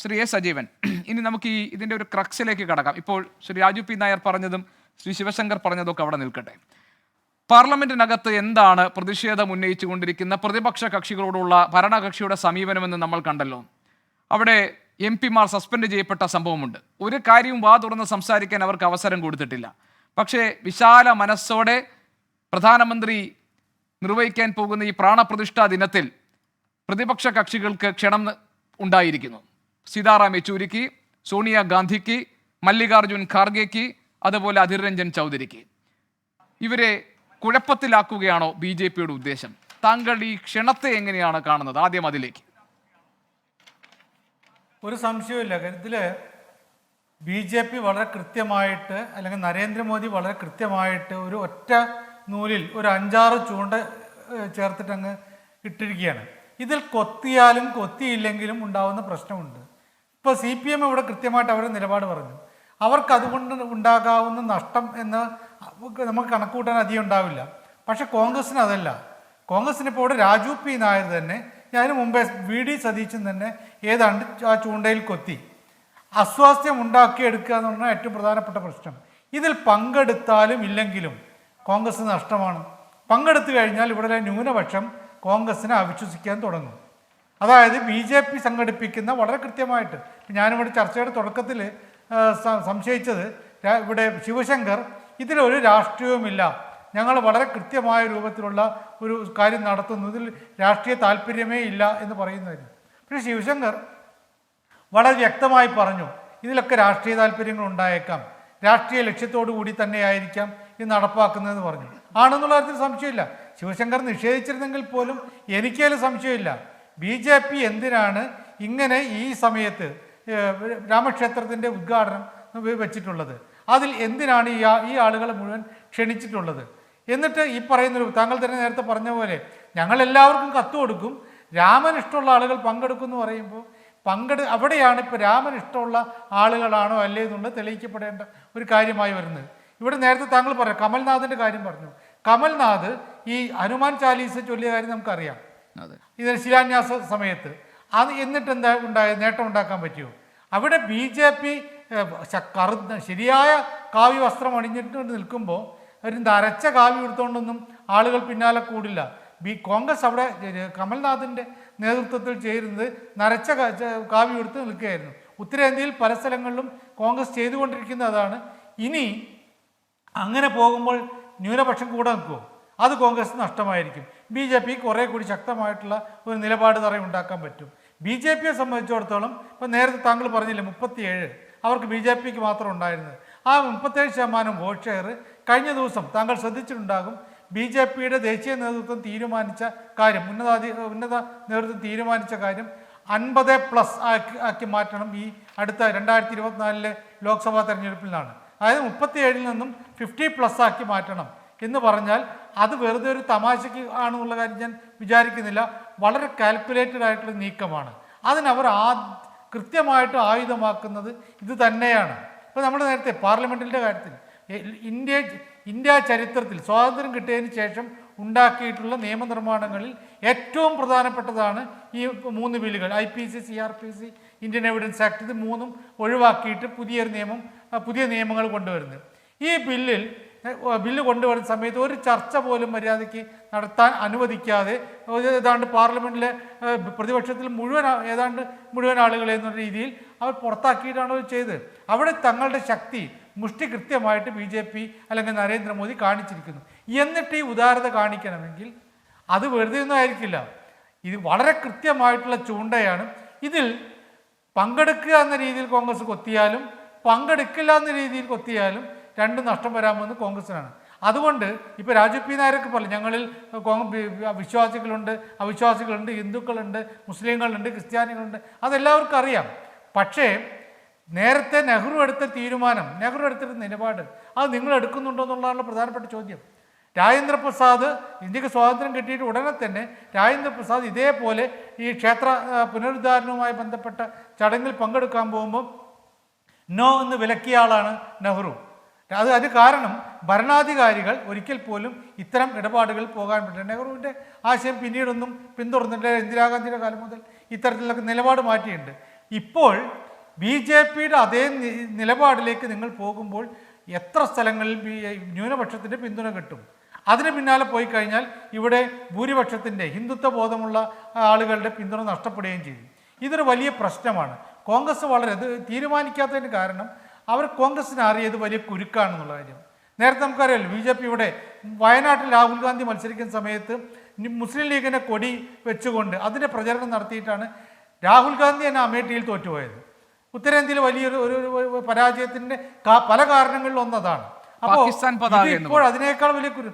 Shri A Sajeevan. ഇനി നമുക്ക് ഈ ഇതിന്റെ ഒരു ക്രക്സിലേക്ക് കടക്കാം. ഇപ്പോൾ ശ്രീ രാജു പി നായർ പറഞ്ഞതും ശ്രീ ശിവശങ്കർ പറഞ്ഞതൊക്കെ അവിടെ നിൽക്കട്ടെ. പാർലമെന്റിനകത്ത് എന്താണ് പ്രതിഷേധം ഉന്നയിച്ചുകൊണ്ടിരിക്കുന്ന പ്രതിപക്ഷ കക്ഷികളോടുള്ള ഭരണകക്ഷിയുടെ സമീപനമെന്ന് നമ്മൾ കണ്ടല്ലോ. അവിടെ എം പിമാർ സസ്പെൻഡ് ചെയ്യപ്പെട്ട സംഭവമുണ്ട്. ഒരു കാര്യവും വാ തുറന്ന് സംസാരിക്കാൻ അവർക്ക് അവസരം കൊടുത്തിട്ടില്ല. പക്ഷേ വിശാല മനസ്സോടെ പ്രധാനമന്ത്രി നിർവഹിക്കാൻ പോകുന്ന ഈ പ്രാണപ്രതിഷ്ഠാ ദിനത്തിൽ പ്രതിപക്ഷ കക്ഷികൾക്ക് ക്ഷണം ഉണ്ടായിരിക്കുന്നു. സീതാറാം യെച്ചൂരിക്ക് സോണിയാഗാന്ധിക്ക് മല്ലികാർജുൻ ഖാർഗെക്ക് അതുപോലെ അധിർ രഞ്ജൻ ചൗധരിക്ക്. ഇവരെ കുഴപ്പത്തിലാക്കുകയാണോ ബി ജെ പിയുടെ ഉദ്ദേശം? താങ്കൾ ഈ ക്ഷണത്തെ എങ്ങനെയാണ് കാണുന്നത്? ആദ്യം അതിലേക്ക്. ഒരു സംശയവുമില്ല. ഇതിൽ ബി ജെ പി വളരെ കൃത്യമായിട്ട് അല്ലെങ്കിൽ നരേന്ദ്രമോദി വളരെ കൃത്യമായിട്ട് ഒരു ഒറ്റ നൂലിൽ ഒരു അഞ്ചാറ് ചൂണ്ട ചേർത്തിട്ടങ്ങ് ഇട്ടിരിക്കുകയാണ്. ഇതിൽ കൊത്തിയാലും കൊത്തിയില്ലെങ്കിലും ഉണ്ടാവുന്ന പ്രശ്നമുണ്ട്. ഇപ്പോൾ സി പി എം ഇവിടെ കൃത്യമായിട്ട് അവർ നിലപാട് പറഞ്ഞു. അവർക്ക് അതുകൊണ്ട് ഉണ്ടാകാവുന്ന നഷ്ടം എന്ന് നമുക്ക് കണക്കൂട്ടാൻ അധികം ഉണ്ടാവില്ല. പക്ഷെ കോൺഗ്രസിന് അതല്ല. കോൺഗ്രസിന് ഇപ്പോൾ ഇവിടെ രാജു പി നായർ തന്നെ ഞാൻ മുമ്പേ വി ഡി സതീശൻ തന്നെ ഏതാണ്ട് ആ ചൂണ്ടയിൽ കൊത്തി. അസ്വാസ്ഥ്യം ഉണ്ടാക്കിയെടുക്കുക എന്ന് പറഞ്ഞാൽ ഏറ്റവും പ്രധാനപ്പെട്ട പ്രശ്നം. ഇതിൽ പങ്കെടുത്താലും ഇല്ലെങ്കിലും കോൺഗ്രസ് നഷ്ടമാണ്. പങ്കെടുത്തു കഴിഞ്ഞാൽ ഇവിടെ ന്യൂനപക്ഷം കോൺഗ്രസിനെ അവിശ്വസിക്കാൻ തുടങ്ങും. അതായത് ബി ജെ പി സംഘടിപ്പിക്കുന്ന വളരെ കൃത്യമായിട്ട് ഞാനിവിടെ ചർച്ചയുടെ തുടക്കത്തിൽ സംശയിച്ചത് ഇവിടെ ശിവശങ്കർ ഇതിലൊരു രാഷ്ട്രീയവുമില്ല. ഞങ്ങൾ വളരെ കൃത്യമായ രൂപത്തിലുള്ള ഒരു കാര്യം നടത്തുന്നതിൽ രാഷ്ട്രീയ താല്പര്യമേ ഇല്ല എന്ന് പറയുന്നതായിരുന്നു പക്ഷേ ശിവശങ്കർ വളരെ വ്യക്തമായി പറഞ്ഞു ഇതിലൊക്കെ രാഷ്ട്രീയ താല്പര്യങ്ങൾ ഉണ്ടായേക്കാം. രാഷ്ട്രീയ ലക്ഷ്യത്തോടു കൂടി തന്നെയായിരിക്കാം ഇത് നടപ്പാക്കുന്നതെന്ന് പറഞ്ഞു. ആണെന്നുള്ള കാര്യത്തിൽ സംശയമില്ല. ശിവശങ്കർ നിഷേധിച്ചിരുന്നെങ്കിൽ പോലും എനിക്കതിൽ സംശയമില്ല. ബി ജെ പി എന്തിനാണ് ഇങ്ങനെ ഈ സമയത്ത് രാമക്ഷേത്രത്തിന്റെ ഉദ്ഘാടനം വെച്ചിട്ടുള്ളത്? അതിൽ എന്തിനാണ് ഈ ഈ ആളുകളെ മുഴുവൻ ക്ഷണിച്ചിട്ടുള്ളത്? എന്നിട്ട് ഈ പറയുന്നൊരു താങ്കൾ തന്നെ നേരത്തെ പറഞ്ഞ പോലെ ഞങ്ങളെല്ലാവർക്കും കത്ത് കൊടുക്കും. രാമൻ ഇഷ്ടമുള്ള ആളുകൾ പങ്കെടുക്കും എന്ന് പറയുമ്പോൾ പങ്കെടു അവിടെയാണ് ഇപ്പോൾ രാമൻ ഇഷ്ടമുള്ള ആളുകളാണോ അല്ലേ എന്നുള്ളത് തെളിയിക്കപ്പെടേണ്ട ഒരു കാര്യമായി വരുന്നത്. ഇവിടെ നേരത്തെ താങ്കൾ പറയാം കമൽനാഥിന്റെ കാര്യം പറഞ്ഞു. കമൽനാഥ് ഈ ഹനുമാൻ ചാലീസ് ചൊല്ലിയ കാര്യം നമുക്കറിയാം. ഇതിന് ശിലാന്യാസ സമയത്ത്. അത് എന്നിട്ട് എന്താ ഉണ്ടായ നേട്ടം ഉണ്ടാക്കാൻ പറ്റുമോ അവിടെ ബി ജെ പി കറുത്ത ശരിയായ കാവ്യ വസ്ത്രം അണിഞ്ഞിട്ട് നിൽക്കുമ്പോൾ ഒരു നരച്ച കാവ്യം എടുത്തുകൊണ്ടൊന്നും ആളുകൾ പിന്നാലെ കൂടില്ല. ബി കോൺഗ്രസ് അവിടെ കമൽനാഥിന്റെ നേതൃത്വത്തിൽ ചേരുന്നത് നരച്ച കാവി കാവ്യം എടുത്ത് നിൽക്കുകയായിരുന്നു. ഉത്തരേന്ത്യയിൽ പല സ്ഥലങ്ങളിലും കോൺഗ്രസ് ചെയ്തുകൊണ്ടിരിക്കുന്ന അതാണ്. ഇനി അങ്ങനെ പോകുമ്പോൾ ന്യൂനപക്ഷം കൂടെ നിൽക്കുമോ അത് കോൺഗ്രസ് നഷ്ടമായിരിക്കും. ബി ജെ പി കുറേ കൂടി ശക്തമായിട്ടുള്ള ഒരു നിലപാട് തറ ഉണ്ടാക്കാൻ പറ്റും. ബി ജെ പിയെ സംബന്ധിച്ചിടത്തോളം ഇപ്പം നേരത്തെ താങ്കൾ പറഞ്ഞില്ലേ മുപ്പത്തിയേഴ് അവർക്ക് ബി ജെ പിക്ക് മാത്രം ഉണ്ടായിരുന്നത്. ആ മുപ്പത്തേഴ് ശതമാനം വോട്ട് ഷെയർ കഴിഞ്ഞ ദിവസം താങ്കൾ ശ്രദ്ധിച്ചിട്ടുണ്ടാകും. ബി ജെ പിയുടെ ദേശീയ നേതൃത്വം തീരുമാനിച്ച കാര്യം ഉന്നതാധി ഉന്നത നേതൃത്വം തീരുമാനിച്ച കാര്യം അൻപത് പ്ലസ് ആക്കി ആക്കി മാറ്റണം ഈ അടുത്ത രണ്ടായിരത്തി ഇരുപത്തിനാലിലെ ലോക്സഭാ തെരഞ്ഞെടുപ്പിൽ നിന്നാണ് അതായത് മുപ്പത്തിയേഴിൽ നിന്നും ഫിഫ്റ്റി പ്ലസ് ആക്കി മാറ്റണം എന്ന് പറഞ്ഞാൽ അത് വെറുതെ ഒരു തമാശയ്ക്ക് ആണെന്നുള്ള കാര്യം ഞാൻ വിചാരിക്കുന്നില്ല. വളരെ കാൽക്കുലേറ്റഡ് ആയിട്ടുള്ള നീക്കമാണ്. അതിനവർ ആ കൃത്യമായിട്ട് ആയുധമാക്കുന്നത് ഇത് തന്നെയാണ്. ഇപ്പോൾ നമ്മുടെ നേരത്തെ പാർലമെന്റിന്റെ കാര്യത്തിൽ ഇന്ത്യ ഇന്ത്യ ചരിത്രത്തിൽ സ്വാതന്ത്ര്യം കിട്ടിയതിന് ശേഷം ഉണ്ടാക്കിയിട്ടുള്ള നിയമനിർമ്മാണങ്ങളിൽ ഏറ്റവും പ്രധാനപ്പെട്ടതാണ് ഈ മൂന്ന് ബില്ലുകൾ. I P C C R P C Indian evidence act ഇത് മൂന്നും ഒഴിവാക്കിയിട്ട് പുതിയൊരു നിയമം പുതിയ നിയമങ്ങൾ കൊണ്ടുവരുന്നത്. ഈ ബില്ലിൽ ബില്ല് കൊണ്ടുവരുന്ന സമയത്ത് ഒരു ചർച്ച പോലും മര്യാദയ്ക്ക് നടത്താൻ അനുവദിക്കാതെ ഏതാണ്ട് പാർലമെന്റിലെ പ്രതിപക്ഷത്തിൽ മുഴുവൻ ഏതാണ്ട് മുഴുവൻ ആളുകളെ എന്ന രീതിയിൽ അവർ പുറത്താക്കിയിട്ടാണ് അവർ ചെയ്തത്. അവിടെ തങ്ങളുടെ ശക്തി മുഷ്ടി കൃത്യമായിട്ട് ബി ജെ പി അല്ലെങ്കിൽ നരേന്ദ്രമോദി കാണിച്ചിരിക്കുന്നു. എന്നിട്ട് ഈ ഉദാരത കാണിക്കണമെങ്കിൽ അത് വെറുതെ ഒന്നും ആയിരിക്കില്ല. ഇത് വളരെ കൃത്യമായിട്ടുള്ള ചൂണ്ടയാണ്. ഇതിൽ പങ്കെടുക്കുക എന്ന രീതിയിൽ കോൺഗ്രസ് കൊത്തിയാലും പങ്കെടുക്കില്ല എന്ന രീതിയിൽ കൊത്തിയാലും രണ്ടും നഷ്ടം വരാമെന്ന് കോൺഗ്രസിനാണ്. അതുകൊണ്ട് ഇപ്പോൾ രാജു പി നായരൊക്കെ പറഞ്ഞു ഞങ്ങളിൽ വിശ്വാസികളുണ്ട് അവിശ്വാസികളുണ്ട് ഹിന്ദുക്കളുണ്ട് മുസ്ലിങ്ങളുണ്ട് ക്രിസ്ത്യാനികളുണ്ട് അതെല്ലാവർക്കും അറിയാം. പക്ഷേ നേരത്തെ നെഹ്റു എടുത്ത തീരുമാനം നെഹ്റു എടുത്തിട്ട് നിലപാട് അത് നിങ്ങൾ എടുക്കുന്നുണ്ടോ എന്നുള്ളതാണ് പ്രധാനപ്പെട്ട ചോദ്യം. രാജേന്ദ്ര പ്രസാദ് ഇന്ത്യയ്ക്ക് സ്വാതന്ത്ര്യം കിട്ടിയിട്ട് ഉടനെ തന്നെ രാജേന്ദ്ര പ്രസാദ് ഇതേപോലെ ഈ ക്ഷേത്ര പുനരുദ്ധാരണവുമായി ബന്ധപ്പെട്ട ചടങ്ങിൽ പങ്കെടുക്കാൻ പോകുമ്പോൾ നോ എന്ന് വിലക്കിയ ആളാണ് നെഹ്റു. അത് അത് കാരണം ഭരണാധികാരികൾ ഒരിക്കൽ പോലും ഇത്തരം ഇടപാടുകൾ പോകാൻ പറ്റില്ല. നെഹ്റുവിന്റെ ആശയം പിന്നീടൊന്നും പിന്തുടർന്നിട്ട് ഇന്ദിരാഗാന്ധിയുടെ കാലം മുതൽ ഇത്തരത്തിലൊക്കെ നിലപാട് മാറ്റിയിട്ടുണ്ട്. ഇപ്പോൾ ബി ജെ പിയുടെ അതേ നിലപാടിലേക്ക് നിങ്ങൾ പോകുമ്പോൾ എത്ര സ്ഥലങ്ങളിൽ ന്യൂനപക്ഷത്തിന്റെ പിന്തുണ കിട്ടും? അതിന് പിന്നാലെ പോയി കഴിഞ്ഞാൽ ഇവിടെ ഭൂരിപക്ഷത്തിന്റെ ഹിന്ദുത്വ ബോധമുള്ള ആളുകളുടെ പിന്തുണ നഷ്ടപ്പെടുകയും ചെയ്യും. ഇതൊരു വലിയ പ്രശ്നമാണ്. കോൺഗ്രസ് വളരെ ഇത് തീരുമാനിക്കാത്തതിന് കാരണം അവർ കോൺഗ്രസിന് അറിയത് വലിയ കുരുക്കാണെന്നുള്ള കാര്യം. നേരത്തെ നമുക്കറിയാമല്ലോ ബി ജെ പി ഇവിടെ വയനാട്ടിൽ രാഹുൽ ഗാന്ധി മത്സരിക്കുന്ന സമയത്ത് മുസ്ലിം ലീഗിനെ കൊടി വെച്ചുകൊണ്ട് അതിന്റെ പ്രചരണം നടത്തിയിട്ടാണ് രാഹുൽ ഗാന്ധി തന്നെ അമേഠിയിൽ തോറ്റുപോയത്. ഉത്തരേന്ത്യയിൽ വലിയൊരു ഒരു പരാജയത്തിന്റെ പല കാരണങ്ങളിൽ ഒന്നതാണ് അപ്പോൾ ഇപ്പോൾ അതിനേക്കാൾ വലിയ കുരു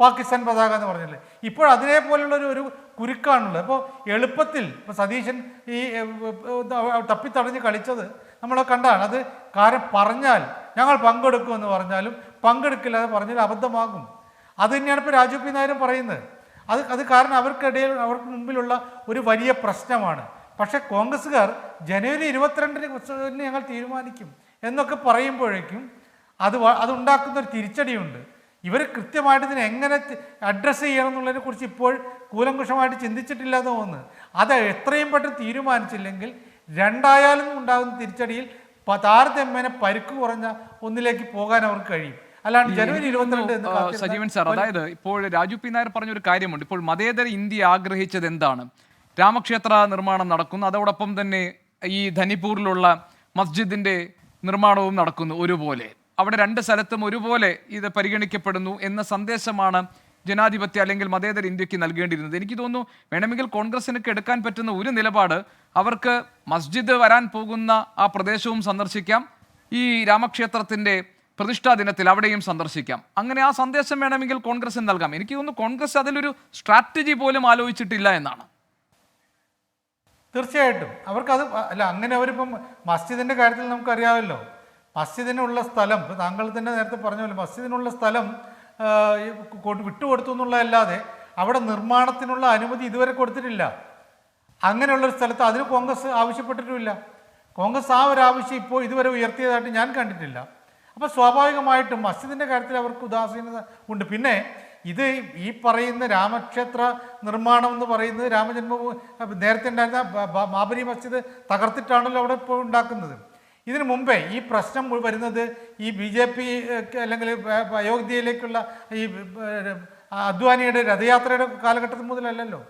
പാകിസ്ഥാൻ പതാക എന്ന് പറഞ്ഞില്ലേ? ഇപ്പോൾ അതിനെ പോലുള്ള ഒരു ഒരു കുരുക്കാണുള്ളത്. അപ്പോൾ എളുപ്പത്തിൽ ഇപ്പോൾ സതീശൻ ഈ തപ്പിത്തടഞ്ഞ് കളിച്ചത് നമ്മൾ കണ്ടാണ്. അത് കാര്യം പറഞ്ഞാൽ ഞങ്ങൾ പങ്കെടുക്കുമെന്ന് പറഞ്ഞാലും പങ്കെടുക്കില്ല എന്ന് പറഞ്ഞാൽ അബദ്ധമാകും. അത് തന്നെയാണ് ഇപ്പോൾ രാജു പി നായരും പറയുന്നത്. അത് അത് കാരണം അവർക്കിടയിൽ അവർക്ക് മുമ്പിലുള്ള ഒരു വലിയ പ്രശ്നമാണ്. പക്ഷേ കോൺഗ്രസ്സുകാർ ജനുവരി ഇരുപത്തിരണ്ടിന് ഞങ്ങൾ തീരുമാനിക്കും എന്നൊക്കെ പറയുമ്പോഴേക്കും അത് അതുണ്ടാക്കുന്ന ഒരു തിരിച്ചടിയുണ്ട്. ഇവർ കൃത്യമായിട്ട് ഇതിനെ എങ്ങനെ അഡ്രസ്സ് ചെയ്യണം എന്നുള്ളതിനെ കുറിച്ച് ഇപ്പോൾ കൂലങ്കുഷമായിട്ട് ചിന്തിച്ചിട്ടില്ല എന്ന് തോന്നുന്നു. അത് എത്രയും പെട്ടെന്ന് തീരുമാനിച്ചില്ലെങ്കിൽ രണ്ടായാലും ഉണ്ടാകുന്ന തിരിച്ചടിയിൽ താരതമ്യേന പരുക്ക് കുറഞ്ഞ ഒന്നിലേക്ക് പോകാൻ അവർക്ക് കഴിയും. അല്ലാണ്ട് ജനുവരി ഇരുപത്തിരണ്ട് സജീവൻ സാർ അതായത് ഇപ്പോൾ രാജു പി നായർ പറഞ്ഞൊരു കാര്യമുണ്ട്. ഇപ്പോൾ മതേതര ഇന്ത്യ ആഗ്രഹിച്ചത് എന്താണ്? രാമക്ഷേത്ര നിർമ്മാണം നടക്കുന്നു. അതോടൊപ്പം തന്നെ ഈ ധനിപ്പൂരിലുള്ള മസ്ജിദിന്റെ നിർമ്മാണവും നടക്കുന്നു ഒരുപോലെ. അവിടെ രണ്ട് സ്ഥലത്തും ഒരുപോലെ ഇത് പരിഗണിക്കപ്പെടുന്നു എന്ന സന്ദേശമാണ് ജനാധിപത്യ അല്ലെങ്കിൽ മതേതര ഇന്ത്യയ്ക്ക് നൽകേണ്ടിയിരുന്നത്. എനിക്ക് തോന്നുന്നു വേണമെങ്കിൽ കോൺഗ്രസിനൊക്കെ എടുക്കാൻ പറ്റുന്ന ഒരു നിലപാട് അവർക്ക് മസ്ജിദ് വരാൻ പോകുന്ന ആ പ്രദേശവും സന്ദർശിക്കാം. ഈ രാമക്ഷേത്രത്തിന്റെ പ്രതിഷ്ഠാ ദിനത്തിൽ അവിടെയും സന്ദർശിക്കാം. അങ്ങനെ ആ സന്ദേശം വേണമെങ്കിൽ കോൺഗ്രസിന് നൽകാം. എനിക്ക് തോന്നുന്നു കോൺഗ്രസ് അതിലൊരു സ്ട്രാറ്റജി പോലും ആലോചിച്ചിട്ടില്ല എന്നാണ്. തീർച്ചയായിട്ടും. അവർക്ക് അത് അല്ല അങ്ങനെ അവരിപ്പം മസ്ജിദിന്റെ കാര്യത്തിൽ നമുക്കറിയാമല്ലോ. മസ്ജിദിനുള്ള സ്ഥലം താങ്കൾ തന്നെ നേരത്തെ പറഞ്ഞ പോലെ മസ്ജിദിനുള്ള സ്ഥലം വിട്ടുകൊടുത്തു എന്നുള്ളതല്ലാതെ അവിടെ നിർമ്മാണത്തിനുള്ള അനുമതി ഇതുവരെ കൊടുത്തിട്ടില്ല. അങ്ങനെയുള്ള ഒരു സ്ഥലത്ത് അതിന് കോൺഗ്രസ് ആവശ്യപ്പെട്ടിട്ടുമില്ല. കോൺഗ്രസ് ആ ഒരു ആവശ്യം ഇപ്പോൾ ഇതുവരെ ഉയർത്തിയതായിട്ട് ഞാൻ കണ്ടിട്ടില്ല. അപ്പോൾ സ്വാഭാവികമായിട്ടും മസ്ജിദിന്റെ കാര്യത്തിൽ അവർക്ക് ഉദാസീനത ഉണ്ട്. പിന്നെ ഇത് ഈ പറയുന്ന രാമക്ഷേത്ര നിർമ്മാണം എന്ന് പറയുന്നത് രാമജന്മഭൂമി നേരത്തെ ഉണ്ടായിരുന്ന ബാബരി മസ്ജിദ് തകർത്തിട്ടാണല്ലോ അവിടെ ഇപ്പോൾ ഉണ്ടാക്കുന്നത്. ഇതിനു മുമ്പേ ഈ പ്രശ്നം വരുന്നത് ഈ ബി ജെ പി അല്ലെങ്കിൽ അയോധ്യയിലേക്കുള്ള ഈ അദ്വാനിയുടെ രഥയാത്രയുടെ കാലഘട്ടത്തിൽ മുതലല്ലല്ലോ.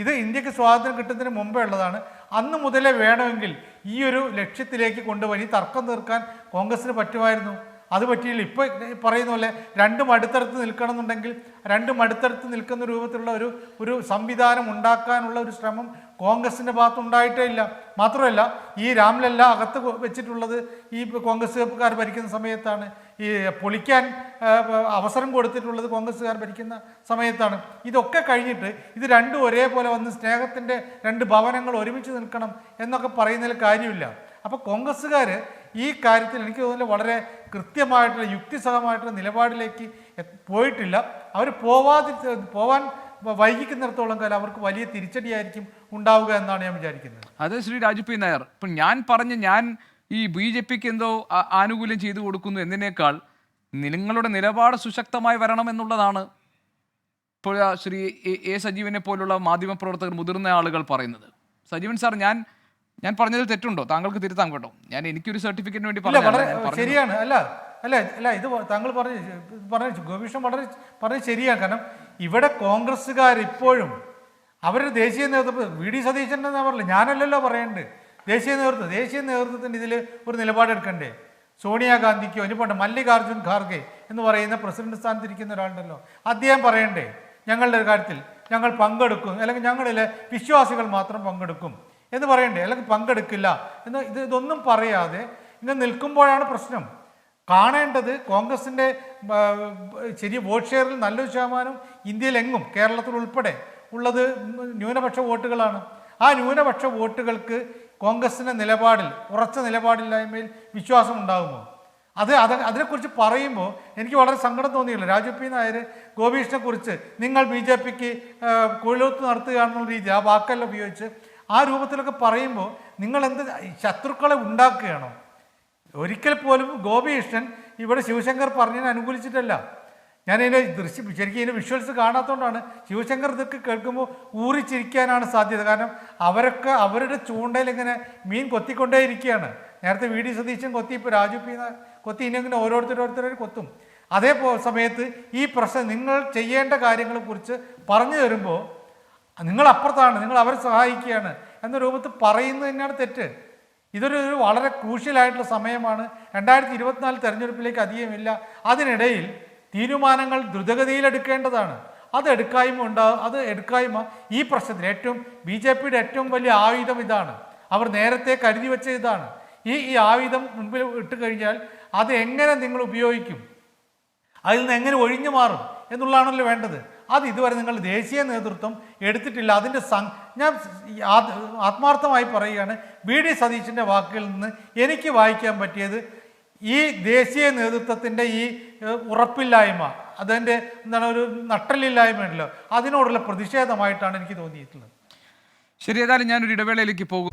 ഇത് ഇന്ത്യയ്ക്ക് സ്വാതന്ത്ര്യം കിട്ടുന്നതിന് മുമ്പേ ഉള്ളതാണ്. അന്ന് മുതലേ വേണമെങ്കിൽ ഈ ഒരു ലക്ഷ്യത്തിലേക്ക് കൊണ്ടുപോയി തർക്കം തീർക്കാൻ കോൺഗ്രസിന് പറ്റുമായിരുന്നു. അത് പറ്റിയില്ല. ഇപ്പോൾ പറയുന്ന പോലെ രണ്ടും അടുത്തടുത്ത് നിൽക്കണം എന്നുണ്ടെങ്കിൽ രണ്ടും അടുത്തടുത്ത് നിൽക്കുന്ന രൂപത്തിലുള്ള ഒരു ഒരു സംവിധാനം ഉണ്ടാക്കാനുള്ള ഒരു ശ്രമം കോൺഗ്രസിന്റെ ഭാഗത്ത് ഉണ്ടായിട്ടേ ഇല്ല. മാത്രമല്ല ഈ രാംലല്ല അകത്ത് വെച്ചിട്ടുള്ളത് ഈ കോൺഗ്രസ്സുകാർ ഭരിക്കുന്ന സമയത്താണ്. ഈ പൊളിക്കാൻ അവസരം കൊടുത്തിട്ടുള്ളത് കോൺഗ്രസ്സുകാർ ഭരിക്കുന്ന സമയത്താണ്. ഇതൊക്കെ കഴിഞ്ഞിട്ട് ഇത് രണ്ടും ഒരേപോലെ വന്ന് സ്നേഹത്തിന്റെ രണ്ട് ഭവനങ്ങൾ ഒരുമിച്ച് നിൽക്കണം എന്നൊക്കെ പറയുന്നതിൽ കാര്യമില്ല. അപ്പോൾ കോൺഗ്രസ്സുകാർ ഈ കാര്യത്തിൽ എനിക്ക് തോന്നുന്നു വളരെ കൃത്യമായിട്ടുള്ള യുക്തിസഹമായിട്ടുള്ള നിലപാടിലേക്ക് പോയിട്ടില്ല. അവർ പോവാതി പോവാൻ വൈകിക്കുന്നിടത്തോളം കാലം അവർക്ക് വലിയ തിരിച്ചടിയായിരിക്കും ഉണ്ടാവുക എന്നാണ് ഞാൻ വിചാരിക്കുന്നത്. അത് ശ്രീ രാജു പി നായർ. ഇപ്പം ഞാൻ പറഞ്ഞ് ഞാൻ ഈ ബി ജെ പിക്ക് എന്തോ ആനുകൂല്യം ചെയ്തു കൊടുക്കുന്നു എന്നതിനേക്കാൾ നിങ്ങളുടെ നിലപാട് സുശക്തമായി വരണം എന്നുള്ളതാണ് ഇപ്പോൾ ശ്രീ എ- സജീവനെ പോലുള്ള മാധ്യമപ്രവർത്തകർ മുതിർന്ന ആളുകൾ പറയുന്നത്. സജീവൻ സാർ ഞാൻ ഞാൻ പറഞ്ഞതിൽ തെറ്റുണ്ടോ? താങ്കൾക്ക് തിരുത്താൻ കേട്ടോ. ഞാൻ എനിക്കൊരു സർട്ടിഫിക്കറ്റിന് വേണ്ടി ശരിയാണ്. അല്ല അല്ല അല്ല ഇത് താങ്കൾ പറഞ്ഞു പറഞ്ഞു ഗോപീഷൻ വളരെ പറഞ്ഞത് ശരിയാണ്. കാരണം ഇവിടെ കോൺഗ്രസ്സുകാർ ഇപ്പോഴും അവരുടെ ദേശീയ നേതൃത്വം വി ഡി സതീശന്റെ എന്നാ പറഞ്ഞില്ല ഞാനല്ലല്ലോ പറയേണ്ടത്. ദേശീയ നേതൃത്വം ദേശീയ നേതൃത്വത്തിന്റെ ഇതിൽ ഒരു നിലപാടെടുക്കണ്ടേ സോണിയാഗാന്ധിക്കോ ഇനി പോട്ടെ മല്ലികാർജുൻ ഖാർഗെ എന്ന് പറയുന്ന പ്രസിഡന്റ് സ്ഥാനത്തിരിക്കുന്ന ഒരാളുണ്ടല്ലോ. അദ്ദേഹം പറയണ്ടേ ഞങ്ങളുടെ കാര്യത്തിൽ ഞങ്ങൾ പങ്കെടുക്കും അല്ലെങ്കിൽ ഞങ്ങളിലെ വിശ്വാസികൾ മാത്രം പങ്കെടുക്കും എന്ന് പറയണ്ടേ അല്ലെങ്കിൽ പങ്കെടുക്കില്ല എന്ന് ഇത് ഇതൊന്നും പറയാതെ ഇങ്ങനെ നിൽക്കുമ്പോഴാണ് പ്രശ്നം. കാണേണ്ടത് കോൺഗ്രസിന്റെ ശരി വോട്ട് ഷെയറിൽ നല്ലൊരു ശതമാനം ഇന്ത്യയിലെങ്ങും കേരളത്തിൽ ഉൾപ്പെടെ ഉള്ളത് ന്യൂനപക്ഷ വോട്ടുകളാണ്. ആ ന്യൂനപക്ഷ വോട്ടുകൾക്ക് കോൺഗ്രസിന്റെ നിലപാടിൽ ഉറച്ച നിലപാടില്ലായ്മയിൽ വിശ്വാസം ഉണ്ടാകുമോ അത് അത് അതിനെക്കുറിച്ച് പറയുമ്പോൾ എനിക്ക് വളരെ സങ്കടം തോന്നിയില്ല. രാജു പി നായർ ഗോപീഷിനെ കുറിച്ച് നിങ്ങൾ ബി ജെ പിക്ക് കുഴലൂത്ത് നടത്തുകയാണെന്നുള്ള രീതി ആ വാക്കെല്ലാം ഉപയോഗിച്ച് ആ രൂപത്തിലൊക്കെ പറയുമ്പോൾ നിങ്ങൾ എന്ത് ശത്രുക്കളെ ഉണ്ടാക്കുകയാണോ? ഒരിക്കൽ പോലും ഗോപീഷ്ണൻ ഇവിടെ ശിവശങ്കർ പറഞ്ഞതിനെ അനുകൂലിച്ചിട്ടല്ല. ഞാനിതിന്റെ ദൃശ്യം ശരിക്കും ഇതിന്റെ വിഷ്വൽസ് കാണാത്തതുകൊണ്ടാണ് ശിവശങ്കർ ഇതൊക്കെ കേൾക്കുമ്പോൾ ഊറിച്ചിരിക്കാനാണ് സാധ്യത. കാരണം അവരൊക്കെ അവരുടെ ചൂണ്ടയിൽ ഇങ്ങനെ മീൻ കൊത്തിക്കൊണ്ടേ ഇരിക്കുകയാണ് നേരത്തെ വി. ഡി. സതീശൻ കൊത്തി ഇപ്പോൾ രാജു പി. കൊത്തി ഇനി ഇങ്ങനെ ഓരോരുത്തരോരുത്തരും കൊത്തും. അതേ സമയത്ത് ഈ പ്രശ്നം നിങ്ങൾ ചെയ്യേണ്ട കാര്യങ്ങളെക്കുറിച്ച് പറഞ്ഞു തരുമ്പോൾ നിങ്ങൾ അപ്പുറത്താണ് നിങ്ങൾ അവരെ സഹായിക്കുകയാണ് എന്ന രൂപത്തിൽ പറയുന്നത് തന്നെയാണ് തെറ്റ്. ഇതൊരു വളരെ ക്രൂഷ്യലായിട്ടുള്ള സമയമാണ്. രണ്ടായിരത്തി ഇരുപത്തിനാല് തെരഞ്ഞെടുപ്പിലേക്ക് അധികമില്ല. അതിനിടയിൽ തീരുമാനങ്ങൾ ദ്രുതഗതിയിൽ എടുക്കേണ്ടതാണ് അത് എടുക്കായ്മ ഉണ്ടാകും അത് എടുക്കായ്മ ഈ പ്രശ്നത്തിൽ ഏറ്റവും ബി ജെ പിയുടെ ഏറ്റവും വലിയ ആയുധം ഇതാണ്. അവർ നേരത്തെ കരുതി വെച്ച ഇതാണ്. ഈ ഈ ആയുധം മുൻപിൽ ഇട്ട് കഴിഞ്ഞാൽ അത് എങ്ങനെ നിങ്ങൾ ഉപയോഗിക്കും? അതിൽ നിന്ന് എങ്ങനെ ഒഴിഞ്ഞു മാറും എന്നുള്ളതാണല്ലോ വേണ്ടത്. അത് ഇതുവരെ നിങ്ങൾ ദേശീയ നേതൃത്വം എടുത്തിട്ടില്ല. അതിന്റെ സം ഞാൻ ആത്മാർത്ഥമായി പറയുകയാണ് ബി ഡി സതീശന്റെ വാക്കുകളിൽ നിന്ന് എനിക്ക് വായിക്കാൻ പറ്റിയത് ഈ ദേശീയ നേതൃത്വത്തിന്റെ ഈ ഉറപ്പില്ലായ്മ അതിന്റെ എന്താണ് ഒരു നട്ടലില്ലായ്മ ഉണ്ടല്ലോ അതിനോടുള്ള പ്രതിഷേധമായിട്ടാണ് എനിക്ക് തോന്നിയിട്ടുള്ളത്. ശരി ഏതായാലും ഞാനൊരു ഇടവേളയിലേക്ക് പോകും.